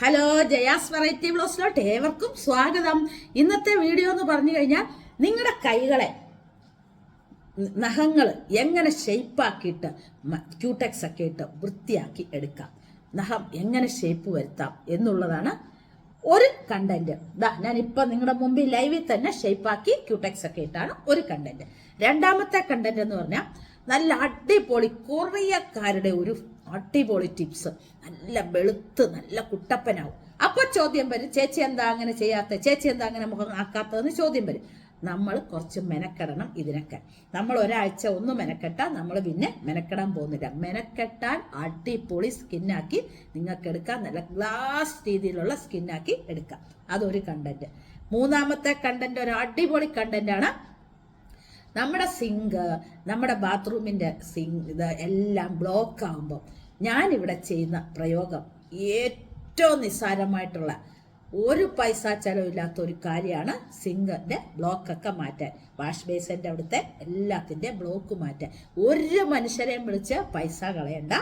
Hello Jaya's variety ബ്ലോസിലോട്ട് ഏവർക്കും സ്വാഗതം. ഇന്നത്തെ വീഡിയോ എന്ന് പറഞ്ഞു കഴിഞ്ഞാൽ നിങ്ങളുടെ കൈകളെ നഖങ്ങൾ എങ്ങനെ ഷേപ്പാക്കിയിട്ട് ക്യൂടെക്സ് ഒക്കെ ഇട്ട് വൃത്തിയാക്കി എടുക്കാം. നഖം എങ്ങനെ ഷേപ്പ് വരുത്താം എന്നുള്ളതാണ് ഒരു കണ്ടന്റ് ഞാൻ ഇപ്പൊ നിങ്ങളുടെ മുമ്പിൽ ലൈവിൽ തന്നെ ഷേപ്പാക്കി ക്യൂടെക്സ് ഒക്കെ ഇട്ടാണ് ഒരു കണ്ടന്റ് രണ്ടാമത്തെ കണ്ടന്റ് എന്ന് പറഞ്ഞാൽ നല്ല അടിപൊളി കൊറിയക്കാരുടെ ഒരു അടിപൊളി ടിപ്സ്. നല്ല വെളുത്ത് നല്ല കുട്ടപ്പനാവും. അപ്പൊ ചോദ്യം വരും ചേച്ചി എന്താ അങ്ങനെ ചെയ്യാത്ത? ചേച്ചി എന്താ അങ്ങനെ മുഖം ആക്കാത്തതെന്ന് ചോദ്യം വരും. നമ്മൾ കുറച്ച് മെനക്കെടണം ഇതിനൊക്കെ. നമ്മൾ ഒരാഴ്ച ഒന്ന് മെനക്കെട്ടാൽ നമ്മൾ പിന്നെ മെനക്കെടാൻ പോകുന്നില്ല. മെനക്കെട്ടാൻ അടിപൊളി സ്കിന്നാക്കി നിങ്ങൾക്ക് എടുക്കാം. നല്ല ഗ്ലാസ് രീതിയിലുള്ള സ്കിന്നാക്കി എടുക്കാം. അതൊരു കണ്ടന്റ് മൂന്നാമത്തെ കണ്ടന്റ് ഒരു അടിപൊളി കണ്ടന്റ് ആണ് നമ്മുടെ സിങ്ക് നമ്മുടെ ബാത്റൂമിന്റെ സിങ്ക് ഇത് എല്ലാം ബ്ലോക്ക് ആകുമ്പോൾ ഞാനിവിടെ ചെയ്യുന്ന പ്രയോഗം ഏറ്റവും നിസ്സാരമായിട്ടുള്ള ഒരു പൈസ ചെലവില്ലാത്ത ഒരു കാര്യമാണ് സിങ്കറിന്റെ ബ്ലോക്കൊക്കെ മാറ്റാൻ. വാഷ് ബേസിന്റെ അവിടുത്തെ എല്ലാത്തിന്റെ ബ്ലോക്ക് മാറ്റാൻ. ഒരു മനുഷ്യരെയും വിളിച്ച് പൈസ കളയണ്ട.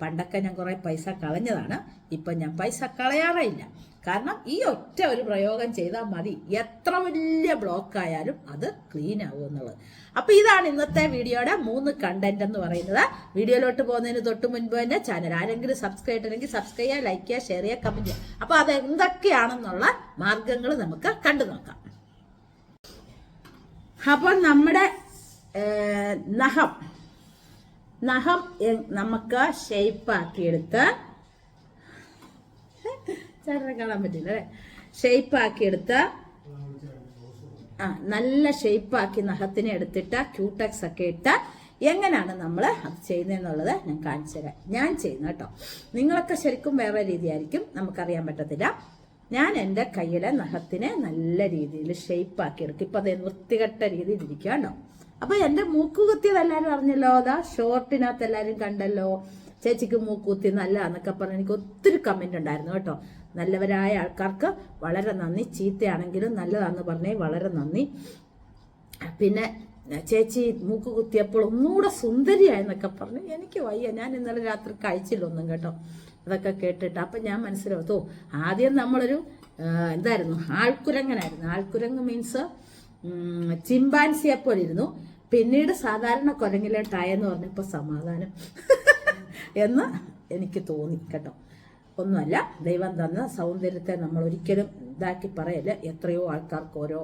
പണ്ടൊക്കെ ഞാൻ കുറേ പൈസ കളഞ്ഞതാണ്. ഇപ്പം ഞാൻ പൈസ കളയാറേയില്ല. കാരണം ഈ ഒറ്റ ഒരു പ്രയോഗം ചെയ്താൽ മതി. എത്ര വലിയ ബ്ലോക്ക് ആയാലും അത് ക്ലീൻ ആവും എന്നുള്ളത്. അപ്പൊ ഇതാണ് ഇന്നത്തെ വീഡിയോയുടെ മൂന്ന് കണ്ടന്റ് എന്ന് പറയുന്നത്. വീഡിയോയിലോട്ട് പോകുന്നതിന് തൊട്ട് മുൻപ് തന്നെ ചാനൽ ആരെങ്കിലും സബ്സ്ക്രൈബ് ചെയ്തിട്ടുണ്ടെങ്കിൽ സബ്സ്ക്രൈബ് ചെയ്യുക ലൈക്ക് ചെയ്യുക ഷെയർ ചെയ്യുക കമന്റ് ചെയ്യുക. അപ്പൊ അത് എന്തൊക്കെയാണെന്നുള്ള മാർഗങ്ങൾ നമുക്ക് കണ്ടു നോക്കാം. അപ്പോൾ നമ്മുടെ നഖം. എ- നമുക്ക് ഷെയ്പ്പാക്കിയെടുത്ത് ചേട്ടനെ കാണാൻ പറ്റില്ല അല്ലേ? ഷെയ്പ്പാക്കിയെടുത്ത് ആ നല്ല ഷെയ്പ്പാക്കി നഖത്തിനെ എടുത്തിട്ട് ക്യൂടെക്സ് ഒക്കെ ഇട്ട് എങ്ങനെയാണ് നമ്മൾ അത് ചെയ്യുന്നതെന്നുള്ളത് ഞാൻ കാണിച്ചു തരാം. ഞാൻ ചെയ്യുന്ന കേട്ടോ. നിങ്ങളൊക്കെ ശരിക്കും വേറെ രീതിയായിരിക്കും. നമുക്കറിയാൻ പറ്റത്തില്ല. ഞാൻ എന്റെ കയ്യിലെ നഖത്തിനെ നല്ല രീതിയിൽ ഷെയ്പ്പാക്കി എടുക്കും. ഇപ്പം അത് വൃത്തികെട്ട രീതിയിൽ ഇരിക്കുക കേട്ടോ. അപ്പൊ എന്റെ മൂക്ക് കുത്തിയത് എല്ലാരും അറിഞ്ഞല്ലോ. അതാ ഷോർട്ടിനകത്ത് എല്ലാരും കണ്ടല്ലോ. ചേച്ചിക്ക് മൂക്ക് കുത്തി നല്ല എന്നൊക്കെ പറഞ്ഞ് എനിക്ക് ഒത്തിരി കമന്റ് ഉണ്ടായിരുന്നു കേട്ടോ. നല്ലവരായ ആൾക്കാർക്ക് വളരെ നന്ദി. ചീത്തയാണെങ്കിലും നല്ലതാന്ന് പറഞ്ഞേ വളരെ നന്ദി. പിന്നെ ചേച്ചി മൂക്ക് കുത്തിയപ്പോൾ ഒന്നുകൂടെ സുന്ദരിയായെന്നൊക്കെ പറഞ്ഞു എനിക്ക് വയ്യ. ഞാൻ ഇന്നലെ രാത്രി കഴിച്ചില്ലൊന്നും കേട്ടോ. അതൊക്കെ കേട്ടിട്ട് അപ്പം ഞാൻ മനസ്സിലാവത്തോ ആദ്യം നമ്മളൊരു എന്തായിരുന്നു? ആൾക്കുരങ്ങനായിരുന്നു. ആൾക്കുരങ്ങ് മീൻസ് ചിമ്പാൻസിയെ പോലെ ഇരുന്നു പിന്നീട് സാധാരണ കുരങ്ങിലോട്ടായെന്ന് പറഞ്ഞപ്പോൾ സമാധാനം എന്ന് എനിക്ക് തോന്നി കേട്ടോ. ഒന്നുമല്ല ദൈവം തന്ന സൗന്ദര്യത്തെ നമ്മൾ ഒരിക്കലും ഇതാക്കി പറയല്ല? എത്രയോ ആൾക്കാർക്ക് ഓരോ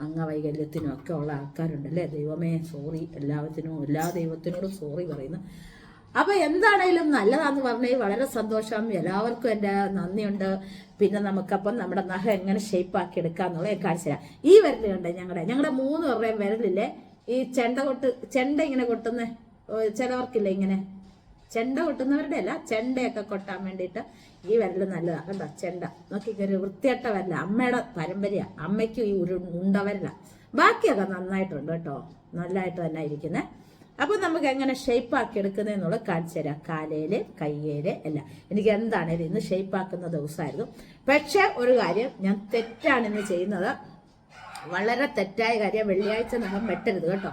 അംഗവൈകല്യത്തിനും ഒക്കെ ഉള്ള ആൾക്കാരുണ്ടല്ലേ? ദൈവമേ സോറി എല്ലാത്തിനും എല്ലാ ദൈവത്തിനോടും സോറി പറയുന്നു അപ്പൊ എന്താണേലും നല്ലതാന്ന് പറഞ്ഞാൽ വളരെ സന്തോഷം. എല്ലാവർക്കും എന്റെ നന്ദിയുണ്ട്. പിന്നെ നമുക്കപ്പം നമ്മുടെ നഖം എങ്ങനെ ഷേപ്പ് ആക്കി കാണിച്ചു തരാം. ഈ വിരൽ കണ്ടേ ഞങ്ങളുടെ ഞങ്ങളുടെ മൂന്ന് പേരുടെയും വിരലില്ലേ? ഈ ചെണ്ട കൊട്ട് ചെണ്ട ഇങ്ങനെ കൊട്ടുന്ന? ചിലവർക്കില്ല ഇങ്ങനെ? ചെണ്ട കൊട്ടുന്നവരുടെ അല്ല ചെണ്ടയൊക്കെ കൊട്ടാൻ വേണ്ടിയിട്ട് ഈ വിരൽ നല്ലതാണ് കണ്ടോ? ചെണ്ട. നോക്കിക്കൊരു വൃത്തിയട്ട വരല. അമ്മയുടെ പരമ്പരയാ. അമ്മയ്ക്കും ഈ ഉരു ഉണ്ടവരല ബാക്കിയൊക്കെ നന്നായിട്ടുണ്ട് കേട്ടോ. നല്ലതായിട്ട് തന്നെ ഇരിക്കുന്നത് അപ്പൊ നമുക്ക് എങ്ങനെ ഷേപ്പ് ആക്കി എടുക്കുന്നതെന്നുള്ളത് കാണിച്ചു തരാം. കാലയിൽ കയ്യേൽ എല്ലാം. എനിക്ക് എന്താണേലും ഇന്ന് ഷേപ്പ് ആക്കുന്ന ദിവസമായിരുന്നു. പക്ഷേ ഒരു കാര്യം ഞാൻ തെറ്റാണ് ഇന്ന് ചെയ്യുന്നത്. വളരെ തെറ്റായ കാര്യം. വെള്ളിയാഴ്ച നഖം വെട്ടരുത് കേട്ടോ.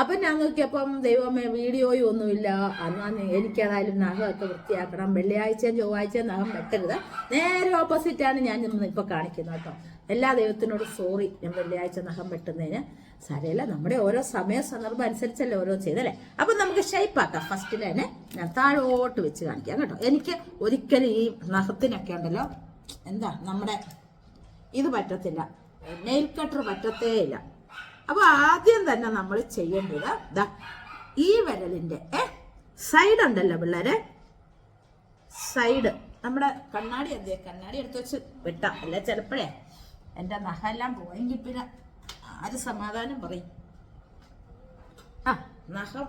അപ്പം ഞാൻ നോക്കിയപ്പം ദൈവമേ വീഡിയോയും ഒന്നുമില്ല. അന്ന് എനിക്കേതായാലും നഖമൊക്കെ വൃത്തിയാക്കണം. വെള്ളിയാഴ്ചയും ചൊവ്വാഴ്ചയും നഖം വെക്കരുത്. നേരെ ഓപ്പോസിറ്റാണ് ഞാൻ ഇന്ന് ഇപ്പൊ കാണിക്കുന്നത് കേട്ടോ. എല്ലാ ദൈവത്തിനോടും സോറി ഞാൻ വെള്ളിയാഴ്ച നഖം വെട്ടുന്നതിന്. സാരയില്ല നമ്മുടെ ഓരോ സമയ സന്ദർഭം അനുസരിച്ചല്ലേ ഓരോ ചെയ്തല്ലേ? അപ്പം നമുക്ക് ഷേപ്പ് ആക്കാം. ഫസ്റ്റിൽ തന്നെ ഞാൻ താഴോട്ട് വെച്ച് കാണിക്കാം കേട്ടോ. എനിക്ക് ഒരിക്കലും ഈ നഖത്തിനൊക്കെ ഉണ്ടല്ലോ എന്താ നമ്മുടെ ഇത് പറ്റത്തില്ല. നെയിൽ കട്ടർ പറ്റത്തേ ഇല്ല. അപ്പൊ ആദ്യം തന്നെ നമ്മൾ ചെയ്യേണ്ടത് ദാ ഈ വിരലിന്റെ ഏ സൈഡ് ഉണ്ടല്ലോ പിള്ളേരെ. സൈഡ് നമ്മുടെ കണ്ണാടി എന്തേ കണ്ണാടി എടുത്ത് വെച്ച് വെട്ടാം. അല്ല ചിലപ്പോഴേ? എന്റെ നഖമെല്ലാം പോയെങ്കിൽ പിന്നെ ആര് സമാധാനം പറയും? ആ നഖം.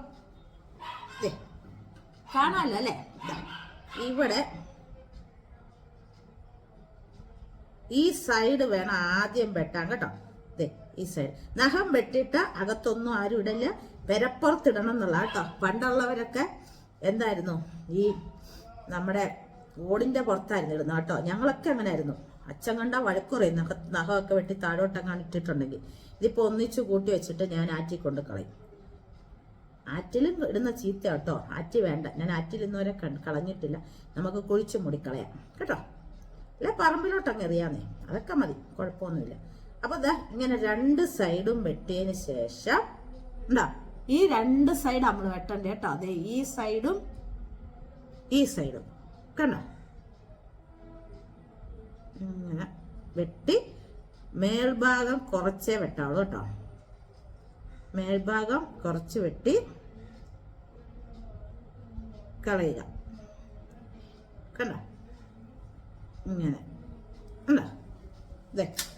കാണാമല്ലോ അല്ലേ? ഇവിടെ ഈ സൈഡ് വേണം ആദ്യം വെട്ടാൻ കേട്ടോ. ഈ സൈഡ് നഖം വെട്ടിയിട്ട് അകത്തൊന്നും ആരും ഇടല്ല. പെരപ്പുറത്തിടണം എന്നുള്ള കേട്ടോ. പണ്ടുള്ളവരൊക്കെ എന്തായിരുന്നു? ഈ നമ്മുടെ ഓടിന്റെ പുറത്തായിരുന്നു ഇടുന്നത് കേട്ടോ. ഞങ്ങളൊക്കെ അങ്ങനെ ആയിരുന്നു അച്ഛൻ കണ്ട വഴക്കുറയും നഖ നഖമൊക്കെ വെട്ടി താഴോട്ടങ്ങാണ് ഇട്ടിട്ടുണ്ടെങ്കിൽ. ഇതിപ്പോ ഒന്നിച്ചു കൂട്ടി വെച്ചിട്ട് ഞാൻ ആറ്റി കൊണ്ട് കളയും. ആറ്റിലും ഇടുന്ന ചീത്ത കേട്ടോ. ആറ്റി വേണ്ട. ഞാൻ ആറ്റിൽ ഇന്നുവരെ കളഞ്ഞിട്ടില്ല. നമുക്ക് കുഴിച്ചു മുടിക്കളയാം. കേട്ടോ? അല്ലെ പറമ്പിലോട്ടങ്ങ് എറിയാന്നേ. അതൊക്കെ മതി. കുഴപ്പമൊന്നുമില്ല. അപ്പൊ ദാ ഇങ്ങനെ രണ്ട് സൈഡും വെട്ടിയതിന് ശേഷം എന്താ ഈ രണ്ട് സൈഡ് നമ്മൾ വെട്ടണ്ട കേട്ടോ. അതെ ഈ സൈഡും ഈ സൈഡും. കണ്ടോ? ഇങ്ങനെ വെട്ടി മേൽഭാഗം കുറച്ചേ വെട്ടാവുള്ളൂ കേട്ടോ. മേൽഭാഗം കുറച്ച് വെട്ടി കളയുക. കണ്ടോ? ഇങ്ങനെ. കണ്ടോ?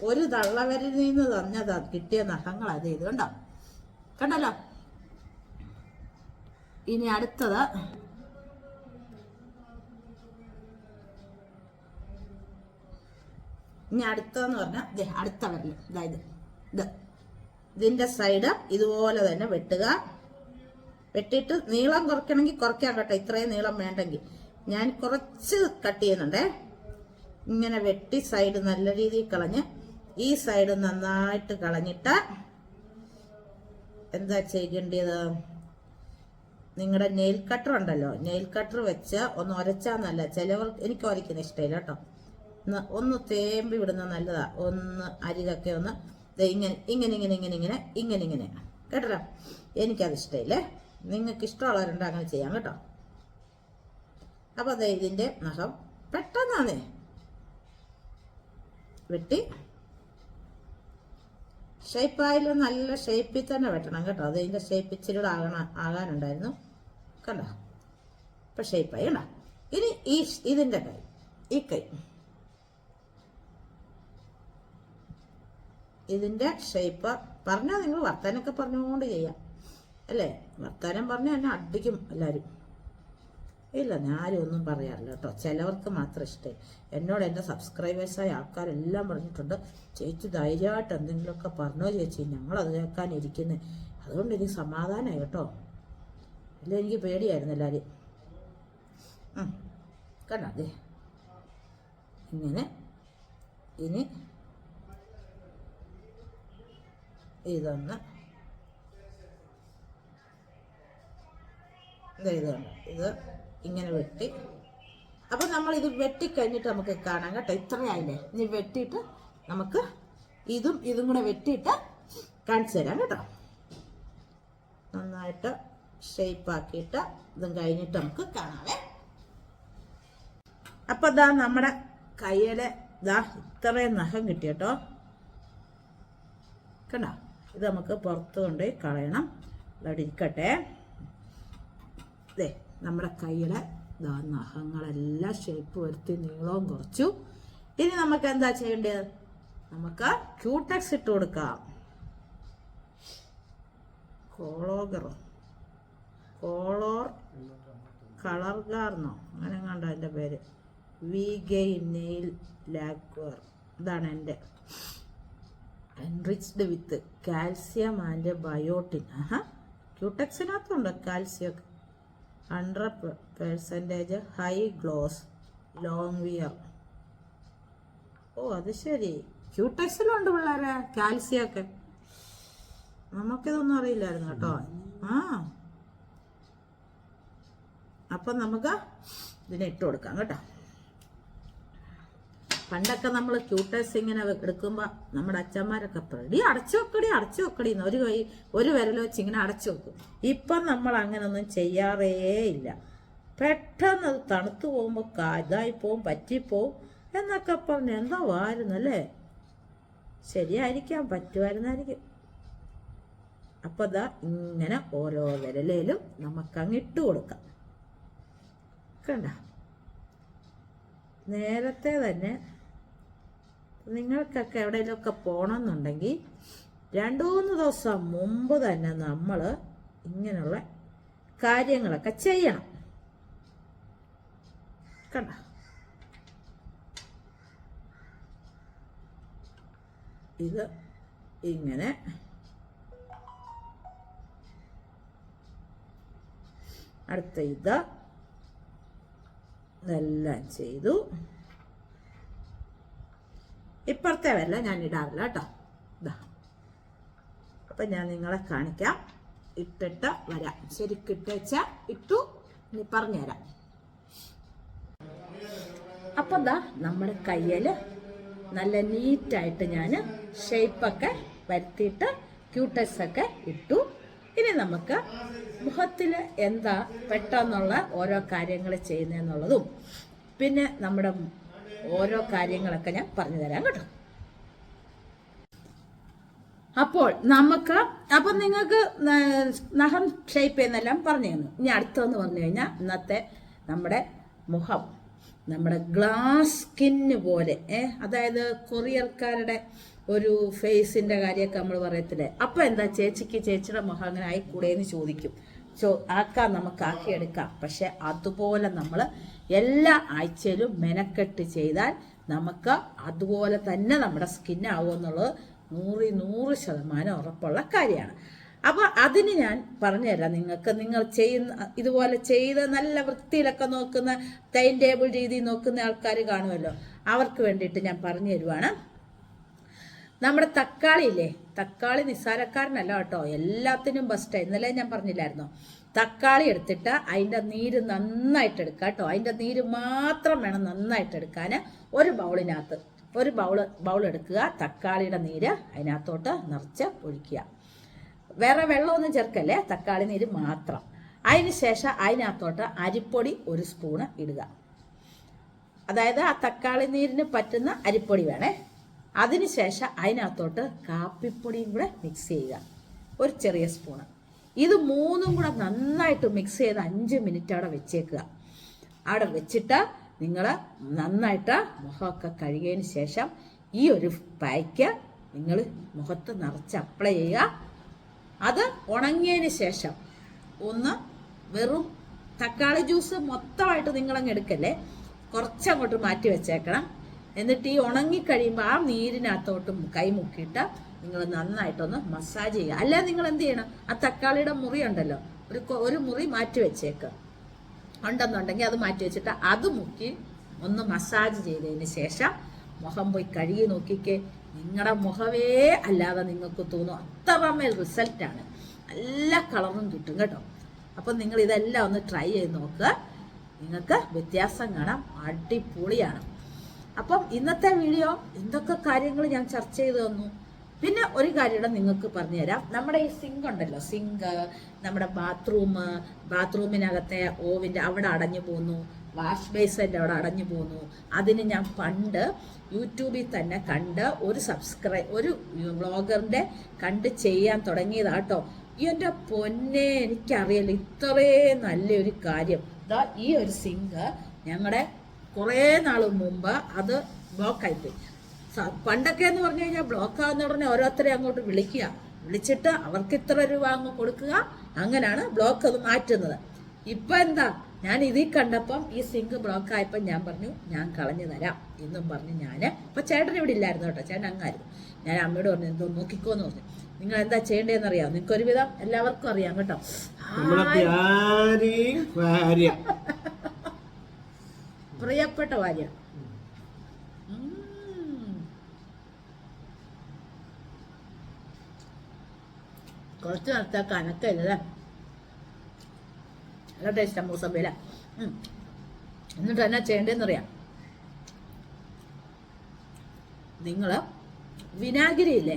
ഒരു തള്ളവരിൽ നിന്ന് തന്നതാ കിട്ടിയ നഖങ്ങൾ അത് ഇത് കണ്ടോ? കണ്ടല്ലോ? ഇനി അടുത്തത് ഇനി അടുത്തതെന്ന് പറഞ്ഞാൽ അടുത്ത വരൽ. ഇതായത് ഇത്. ഇതിന്റെ സൈഡ് ഇതുപോലെ തന്നെ വെട്ടുക. വെട്ടിയിട്ട് നീളം കുറയ്ക്കണമെങ്കിൽ കുറയ്ക്കാം കേട്ടോ. ഇത്രയും നീളം വേണ്ടെങ്കിൽ. ഞാൻ കുറച്ച് കട്ട് ചെയ്യുന്നുണ്ടേ. ഇങ്ങനെ വെട്ടി സൈഡ് നല്ല രീതിയിൽ കളഞ്ഞ് ഈ സൈഡ് നന്നായിട്ട് കളഞ്ഞിട്ട് എന്താ ചെയ്യേണ്ടത്? നിങ്ങളുടെ നെയിൽ കട്ടർ ഉണ്ടല്ലോ നെയിൽ കട്ടർ വെച്ച് ഒന്ന് ഉരച്ചാന്നല്ല ചിലവർ എനിക്ക് ഉരയ്ക്കുന്ന ഇഷ്ടമില്ല കേട്ടോ. ഒന്ന് തേമ്പി വിടുന്ന നല്ലതാ. ഒന്ന് അരികൊക്കെ ഒന്ന് ഇങ്ങനെ ഇങ്ങനെ ഇങ്ങനെ ഇങ്ങനെ ഇങ്ങനെ ഇങ്ങനെ ഇങ്ങനെ. കേട്ടല്ലോ? എനിക്കത് ഇഷ്ടമില്ലേ നിങ്ങൾക്ക് ഇഷ്ടമുള്ളവരുണ്ട് അങ്ങനെ ചെയ്യാം കേട്ടോ. അപ്പോൾ അതെ ഇതിന്റെ നഖം പെട്ടെന്നാന്നേ. വെട്ടി ഷേപ്പായാലും നല്ല ഷേപ്പിൽ തന്നെ വെട്ടണം കേട്ടോ. അത് ഇതിന്റെ ഷേപ്പ് ഇച്ചിരി ആകണം ആകാനുണ്ടായിരുന്നു. കണ്ടോ? ഇപ്പം ഷേപ്പായി കണ്ടോ? ഇനി ഈ ഇതിന്റെ കൈ. ഈ കൈ. ഇതിന്റെ ഷേപ്പ് പറഞ്ഞാൽ നിങ്ങൾ വർത്താനൊക്കെ പറഞ്ഞുകൊണ്ട് ചെയ്യാം. അല്ലേ? വർത്താനം പറഞ്ഞാൽ എന്നെ അടിക്കും എല്ലാവരും ഇല്ല ഞാനും ഒന്നും പറയാറില്ല കേട്ടോ. ചിലവർക്ക് മാത്രം ഇഷ്ടം. എന്നോട് എന്റെ സബ്സ്ക്രൈബേഴ്സായ ആൾക്കാരെല്ലാം പറഞ്ഞിട്ടുണ്ട് ചേച്ചി ധൈര്യമായിട്ട് എന്തെങ്കിലുമൊക്കെ പറഞ്ഞോ ചേച്ചി ഞങ്ങളത് കേൾക്കാനിരിക്കുന്നത് അതുകൊണ്ട് എനിക്ക് സമാധാനമായി കേട്ടോ. ഇല്ല എനിക്ക് പേടിയായിരുന്നു എല്ലാവരും. കണ്ടോ അതെ ഇങ്ങനെ ഇനി ഇതൊന്ന് ഇത് ഇത് ഇങ്ങനെ വെട്ടി. അപ്പൊ നമ്മൾ ഇത് വെട്ടിക്കഴിഞ്ഞിട്ട് നമുക്ക് കാണാം കേട്ടോ ഇത്രയായില്ലേ? ഇനി വെട്ടിയിട്ട് നമുക്ക് ഇതും ഇതും കൂടെ വെട്ടിയിട്ട് കാണിച്ചു തരാം കേട്ടോ. നന്നായിട്ട് ഷേപ്പ് ആക്കിയിട്ട് ഇതും കഴിഞ്ഞിട്ട് നമുക്ക് കാണാവേ. അപ്പൊ ഇതാ നമ്മുടെ കയ്യിലെ ഇതാ ഇത്രയും നഖം കിട്ടി കേട്ടോ. കണ്ടോ? ഇത് നമുക്ക് പുറത്ത് കൊണ്ടുപോയി കളയണം. ഇവിടെ ഇരിക്കട്ടെ. ദേ നമ്മുടെ കൈയുടെ ദാ നഖങ്ങളെല്ലാം ഷേപ്പ് വരുത്തി നീളവും കുറച്ചു. ഇനി നമുക്ക് എന്താ ചെയ്യേണ്ടത്? നമുക്ക് ക്യൂടെക്സ് ഇട്ട് കൊടുക്കാം. കോളോഗർ കോളോർ കളർ ഗാർന്നോ അങ്ങനെ കണ്ടോ എന്റെ പേര്? വി ഗെയ് നെയിൽ ലാക്വർ ഇതാണ് എന്റെ enriched with calcium and biotin ആഹാ. ക്യൂടെക്സിനകത്തുണ്ട് കാൽസ്യം ഒക്കെ. Hundred percentage high gloss long wear. ഓ അത് ശരി. ക്യൂടെക്സിലുണ്ട് പിള്ളേരെ കാൽസ്യം ഒക്കെ നമുക്കിതൊന്നും അറിയില്ലായിരുന്നു കേട്ടോ. ആ. അപ്പം നമുക്ക് ഇതിനെ ഇട്ട് കൊടുക്കാം കേട്ടോ. പണ്ടൊക്കെ നമ്മൾ ക്യൂട്ടേഴ്സ് ഇങ്ങനെ എടുക്കുമ്പോൾ നമ്മുടെ അച്ഛന്മാരൊക്കെ പ്രടി അടച്ചു വെക്കടി അടച്ചു വെക്കടി എന്ന് ഒരു കൈ ഒരു വിരൽ വെച്ച് ഇങ്ങനെ അടച്ചു വെക്കും. ഇപ്പം നമ്മൾ അങ്ങനൊന്നും ചെയ്യാറേ ഇല്ല. പെട്ടെന്ന് അത് തണുത്തു പോകുമ്പോൾ ഇതായി പോവും പറ്റിപ്പോവും എന്നൊക്കെ പറഞ്ഞ് വായിരുന്നു അല്ലേ ശരിയായിരിക്കാം പറ്റുമായിരുന്നായിരിക്കും. അപ്പൊ ദാ ഇങ്ങനെ ഓരോ വിരലേലും നമുക്കങ്ങ് ഇട്ട് കൊടുക്കാം. കണ്ട? നേരത്തെ തന്നെ നിങ്ങൾക്കൊക്കെ എവിടെയെങ്കിലുമൊക്കെ പോകണമെന്നുണ്ടെങ്കിൽ രണ്ടു മൂന്ന് ദിവസം മുമ്പ് തന്നെ നമ്മൾ ഇങ്ങനെയുള്ള കാര്യങ്ങളൊക്കെ ചെയ്യണം. കണ്ട? ഇത് ഇങ്ങനെ. അടുത്ത ഇത് ഇതെല്ലാം ചെയ്തു. ഇപ്പുറത്തെ വരല ഞാൻ ഇടാറില്ല കേട്ടോ. ഇതാ അപ്പൊ ഞാൻ നിങ്ങളെ കാണിക്കാം. ഇട്ടിട്ട് വരാം. ശരിക്കിട്ട് വെച്ചാ ഇട്ടു ഇനി പറഞ്ഞുതരാം അപ്പം ദാ നമ്മുടെ കയ്യിൽ നല്ല നീറ്റായിട്ട് ഞാൻ ഷേപ്പൊക്കെ വരുത്തിയിട്ട് ക്യൂട്ടസ് ഒക്കെ ഇട്ടു. ഇനി നമുക്ക് മുഖത്തിൽ എന്താ പെട്ടെന്നുള്ള ഓരോ കാര്യങ്ങൾ ചെയ്യുന്നതെന്നുള്ളതും. പിന്നെ നമ്മുടെ ഓരോ കാര്യങ്ങളൊക്കെ ഞാൻ പറഞ്ഞു തരാം കേട്ടോ. അപ്പോൾ നമുക്ക് അപ്പം നിങ്ങൾക്ക് നഖം ഷേപ്പ് ചെയ്യുന്നെല്ലാം പറഞ്ഞു തന്നു. ഇനി അടുത്തതെന്ന് പറഞ്ഞു കഴിഞ്ഞാൽ ഇന്നത്തെ നമ്മുടെ മുഖം നമ്മുടെ ഗ്ലാസ് സ്കിന്ന് പോലെ ഏഹ് അതായത് കൊറിയർക്കാരുടെ ഒരു ഫേസിന്റെ കാര്യമൊക്കെ നമ്മൾ പറയത്തില്ലേ? അപ്പൊ എന്താ ചേച്ചിക്ക് ചേച്ചിയുടെ മുഖം അങ്ങനെ ആയിക്കൂടെ എന്ന് ചോദിക്കും. ചോ ആക്കാം നമുക്ക് ആക്കിയെടുക്കാം പക്ഷെ അതുപോലെ നമ്മൾ എല്ലാ ആഴ്ചയിലും മെനക്കെട്ട് ചെയ്താൽ നമുക്ക് അതുപോലെ തന്നെ നമ്മുടെ സ്കിന്നാവും എന്നുള്ളത് നൂറി നൂറ് ശതമാനം ഉറപ്പുള്ള കാര്യമാണ്. അപ്പൊ അതിന് ഞാൻ പറഞ്ഞുതരാം നിങ്ങൾക്ക്. നിങ്ങൾ ചെയ്യുന്ന ഇതുപോലെ ചെയ്ത് നല്ല വൃത്തിയിലൊക്കെ നോക്കുന്ന ടൈം ടേബിൾ രീതി നോക്കുന്ന ആൾക്കാർ കാണുമല്ലോ. അവർക്ക് വേണ്ടിയിട്ട് ഞാൻ പറഞ്ഞു തരുവാണ് നമ്മുടെ തക്കാളി ഇല്ലേ? തക്കാളി നിസ്സാരക്കാരനല്ല കേട്ടോ. എല്ലാത്തിനും ബെസ്റ്റ് ഇന്നലെ ഞാൻ പറഞ്ഞില്ലായിരുന്നോ? തക്കാളി എടുത്തിട്ട് അതിന്റെ നീര് നന്നായിട്ട് എടുക്കുക കേട്ടോ. അതിന്റെ നീര് മാത്രം വേണം നന്നായിട്ട് എടുക്കാൻ. ഒരു ബൗളിനകത്ത് ഒരു ബൗൾ ബൗൾ എടുക്കുക. തക്കാളിയുടെ നീര് അതിനകത്തോട്ട് നിറച്ച് ഒഴിക്കുക. വേറെ വെള്ളമൊന്നും ചേർക്കല്ലേ? തക്കാളി നീര് മാത്രം. അതിന് ശേഷം അതിനകത്തോട്ട് അരിപ്പൊടി ഒരു സ്പൂണ് ഇടുക. അതായത് ആ തക്കാളി നീരിന് പറ്റുന്ന അരിപ്പൊടി വേണേ. അതിനുശേഷം അതിനകത്തോട്ട് കാപ്പിപ്പൊടിയും കൂടെ മിക്സ് ചെയ്യുക. ഒരു ചെറിയ സ്പൂണ് ഇത് മൂന്നും കൂടെ നന്നായിട്ട് മിക്സ് ചെയ്ത് അഞ്ച് മിനിറ്റ് അവിടെ വെച്ചേക്കുക. അവിടെ വെച്ചിട്ട് നിങ്ങൾ നന്നായിട്ട് മുഖമൊക്കെ കഴുകിയതിന് ശേഷം ഈ ഒരു പായ്ക്ക് നിങ്ങൾ മുഖത്ത് നിറച്ച് അപ്ലൈ ചെയ്യുക. അത് ഉണങ്ങിയതിന് ശേഷം ഒന്ന് വെറും തക്കാളി ജ്യൂസ് മൊത്തമായിട്ട് നിങ്ങളങ്ങ് എടുക്കല്ലേ? കുറച്ചങ്ങോട്ട് മാറ്റി വെച്ചേക്കണം. എന്നിട്ട് ഈ ഉണങ്ങി കഴിയുമ്പോൾ ആ നീരിനകത്തോട്ട് കൈമുക്കിയിട്ട് നിങ്ങൾ നന്നായിട്ടൊന്ന് മസാജ് ചെയ്യുക. അല്ല നിങ്ങൾ എന്ത് ചെയ്യണം? ആ തക്കാളിയുടെ മുറി ഉണ്ടല്ലോ. ഒരു ഒരു മുറി മാറ്റി വെച്ചേക്ക്. ഉണ്ടെന്നുണ്ടെങ്കിൽ അത് മാറ്റി വെച്ചിട്ട് അത് മുക്കി ഒന്ന് മസാജ് ചെയ്തതിന് ശേഷം മുഖം പോയി കഴുകി നോക്കിക്കേ. നിങ്ങളുടെ മുഖമേ അല്ലാതെ നിങ്ങൾക്ക് തോന്നും അത്രമേൽ റിസൾട്ടാണ് നല്ല കളറും കിട്ടും കേട്ടോ. അപ്പം നിങ്ങൾ ഇതെല്ലാം ഒന്ന് ട്രൈ ചെയ്ത് നോക്കുക നിങ്ങൾക്ക് വ്യത്യാസം കാണാം. അടിപൊളിയാണ്. അപ്പം ഇന്നത്തെ വീഡിയോ എന്തൊക്കെ കാര്യങ്ങൾ ഞാൻ ചർച്ച ചെയ്തു തന്നു? പിന്നെ ഒരു കാര്യം നിങ്ങൾക്ക് പറഞ്ഞു തരാം. നമ്മുടെ ഈ സിങ്ക് ഉണ്ടല്ലോ സിങ്ക് നമ്മുടെ ബാത്റൂം ബാത്റൂമിനകത്തെ ഓവിന്റെ അവിടെ അടഞ്ഞു പോന്നു വാഷ് ബേസിന്റെ അവിടെ അടഞ്ഞു പോന്നു. അതിന് ഞാൻ പണ്ട് യൂട്യൂബിൽ തന്നെ കണ്ട് ഒരു സബ്സ്ക്രൈ ഒരു വ്ളോഗറിന്റെ കണ്ട് ചെയ്യാൻ തുടങ്ങിയതാട്ടോ എന്റെ പൊന്നെ എനിക്കറിയില്ല ഇത്രയും നല്ലൊരു കാര്യം. ഈ ഒരു സിങ്ക് ഞങ്ങളുടെ കുറേ നാൾ മുമ്പ് അത് ബ്ലോക്കായിപ്പോയി ആയിപ്പോയി പണ്ടൊക്കെ എന്ന് പറഞ്ഞു കഴിഞ്ഞാൽ ബ്ലോക്ക് ആകുന്ന ഉടനെ ഓരോരുത്തരെ അങ്ങോട്ട് വിളിക്കുക. വിളിച്ചിട്ട് അവർക്ക് ഇത്ര രൂപ അങ്ങ് കൊടുക്കുക. അങ്ങനെയാണ് ബ്ലോക്ക് അത് മാറ്റുന്നത്. ഇപ്പൊ എന്താ? ഞാൻ ഇതിൽ കണ്ടപ്പം ഈ സിങ്ക് ബ്ലോക്ക് ആയപ്പോൾ ഞാൻ പറഞ്ഞു ഞാൻ കളഞ്ഞു തരാം. എന്നും പറഞ്ഞ് ഞാൻ ഇപ്പൊ ചേട്ടൻ ഇവിടെ ഇല്ലായിരുന്നു കേട്ടോ. ചേട്ടൻ അങ്ങായിരുന്നു ഞാൻ അമ്മയോട് പറഞ്ഞു എന്തോ നോക്കിക്കോന്ന് പറഞ്ഞു. നിങ്ങൾ എന്താ ചെയ്യേണ്ടതെന്ന് അറിയാം നിങ്ങൾക്ക് ഒരുവിധം എല്ലാവർക്കും അറിയാം കേട്ടോ. പ്രിയപ്പെട്ട ഭാര്യ. കുറച്ച് നേരത്തെ കനക്കല്ലേ? നല്ല ടേസ്റ്റാ മൂസമ്പയില എന്നിട്ട് എന്നാ ചെയ്യേണ്ടതെന്നറിയാം? നിങ്ങൾ വിനാഗിരി ഇല്ലേ?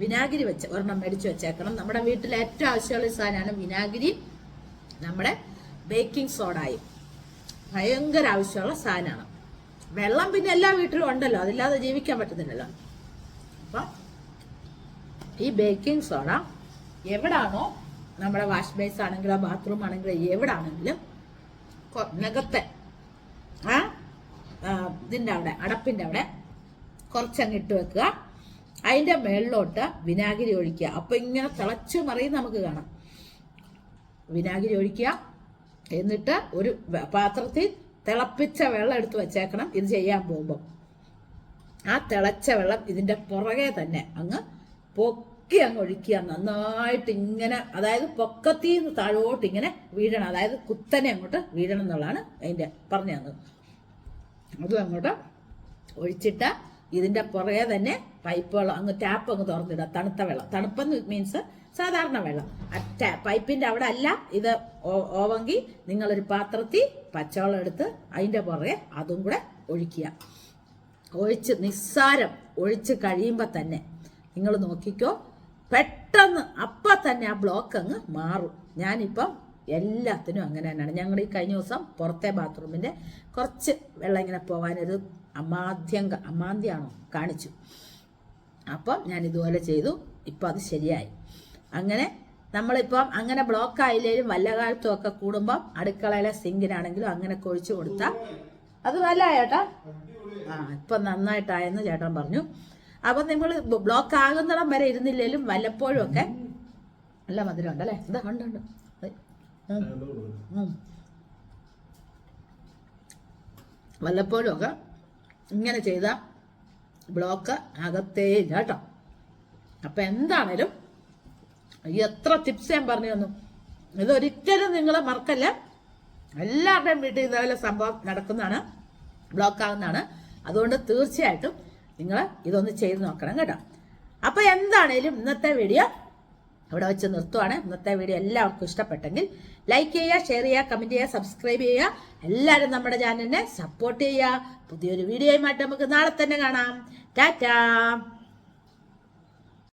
വിനാഗിരി വെച്ച് ഒരെണ്ണം മേടിച്ച് വെച്ചേക്കണം. നമ്മുടെ വീട്ടിലെ ഏറ്റവും ആവശ്യമുള്ള സാധനമാണ് വിനാഗിരി. നമ്മുടെ ബേക്കിംഗ് സോഡായും ഭയങ്കര ആവശ്യമുള്ള സാധനമാണ്. വെള്ളം പിന്നെ എല്ലാ വീട്ടിലും ഉണ്ടല്ലോ അതില്ലാതെ ജീവിക്കാൻ പറ്റുന്നില്ലല്ലോ. അപ്പം ഈ ബേക്കിംഗ് സോഡ എവിടാണോ നമ്മുടെ വാഷ് ബേസ് ആണെങ്കിലോ ബാത്റൂം ആണെങ്കിലോ എവിടാണെങ്കിലും നികത്തെ ആ ഇതിന്റെ അവിടെ അടപ്പിന്റെ അവിടെ കുറച്ചങ്ങ് ഇട്ട് വെക്കുക. അതിന്റെ മേളിലോട്ട് വിനാഗിരി ഒഴിക്കുക. അപ്പൊ ഇങ്ങനെ തിളച്ചു മറിയും നമുക്ക് കാണാം. വിനാഗിരി ഒഴിക്കുക. എന്നിട്ട് ഒരു പാത്രത്തിൽ തിളപ്പിച്ച വെള്ളം എടുത്ത് വെച്ചേക്കണം. ഇത് ചെയ്യാൻ പോകുമ്പോൾ ആ തിളച്ച വെള്ളം ഇതിന്റെ പുറകെ തന്നെ അങ്ങ് പൊക്കി അങ്ങ് ഒഴിക്കുക. നന്നായിട്ട് ഇങ്ങനെ അതായത് പൊക്കത്തിൽ നിന്ന് താഴോട്ട് ഇങ്ങനെ വീഴണം. അതായത് കുത്തനെ അങ്ങോട്ട് വീഴണം എന്നുള്ളതാണ് അതിന്റെ പറഞ്ഞു തന്നത് അതും അങ്ങോട്ട് ഒഴിച്ചിട്ട് ഇതിന്റെ പുറകെ തന്നെ പൈപ്പ് വെള്ളം അങ്ങ് ടാപ്പ് അങ്ങ് തുറന്നിടുക. തണുത്ത വെള്ളം. തണുപ്പെന്ന് മീൻസ് സാധാരണ വെള്ളം. അറ്റ പൈപ്പിന്റെ അവിടെ അല്ല. ഇത് ഓവെങ്കിൽ നിങ്ങളൊരു പാത്രത്തിൽ പച്ചവെള്ളം എടുത്ത് അതിന്റെ പുറകെ അതും കൂടെ ഒഴിക്കുക. ഒഴിച്ച് നിസ്സാരം ഒഴിച്ച് കഴിയുമ്പോൾ തന്നെ നിങ്ങൾ നോക്കിക്കോ പെട്ടെന്ന് അപ്പം തന്നെ ആ ബ്ലോക്ക് അങ്ങ് മാറും. ഞാനിപ്പം എല്ലാത്തിനും അങ്ങനെ തന്നെയാണ്. ഞങ്ങൾ ഈ കഴിഞ്ഞ ദിവസം പുറത്തെ ബാത്റൂമിന്റെ കുറച്ച് വെള്ളം ഇങ്ങനെ പോകാനൊരു അമാദ്യം അമാന്തിയാണോ കാണിച്ചു. അപ്പം ഞാൻ ഇതുപോലെ ചെയ്തു. ഇപ്പം അത് ശരിയായി. അങ്ങനെ നമ്മളിപ്പം അങ്ങനെ ബ്ലോക്ക് ആയില്ലേലും വല്ല കാലത്തും ഒക്കെ കൂടുമ്പം അടുക്കളയിലെ സിങ്കിനാണെങ്കിലും അങ്ങനെ കൊഴിച്ചു കൊടുത്താൽ അത് നല്ല ചേട്ടാ. ആ ഇപ്പം നന്നായിട്ടായെന്ന് ചേട്ടൻ പറഞ്ഞു. അപ്പം നിങ്ങൾ ബ്ലോക്ക് ആകുന്നിടം വരെ ഇരുന്നില്ലേലും വല്ലപ്പോഴും ഒക്കെ നല്ല മധുരം ഉണ്ടല്ലേ എന്താ ഉണ്ട് ഉണ്ട് അത്, ഉം, ഉം. വല്ലപ്പോഴും ഒക്കെ ഇങ്ങനെ ചെയ്ത ബ്ലോക്ക് അകത്തേ ഇല്ല കേട്ടോ. അപ്പം എന്താണേലും എത്ര ടിപ്സ് ഞാൻ പറഞ്ഞു തന്നു. ഇതൊരിക്കലും നിങ്ങൾ മറക്കല്ല? എല്ലാവരുടെയും വീട്ടിൽ ഇതേപോലെ സംഭവം നടക്കുന്നതാണ് ബ്ലോക്ക് ആകുന്നതാണ് അതുകൊണ്ട് തീർച്ചയായിട്ടും നിങ്ങൾ ഇതൊന്ന് ചെയ്ത് നോക്കണം കേട്ടോ. അപ്പോൾ എന്താണേലും ഇന്നത്തെ വീഡിയോ ഇവിടെ വെച്ച് നിർത്തുവാണ്. ഇന്നത്തെ വീഡിയോ എല്ലാവർക്കും ഇഷ്ടപ്പെട്ടെങ്കിൽ ലൈക്ക് ചെയ്യുക ഷെയർ ചെയ്യുക കമന്റ് ചെയ്യുക സബ്സ്ക്രൈബ് ചെയ്യുക. എല്ലാവരും നമ്മുടെ ചാനലിനെ സപ്പോർട്ട് ചെയ്യുക. പുതിയൊരു വീഡിയോയുമായിട്ട് നമുക്ക് നാളെ തന്നെ കാണാം. ടാറ്റാ.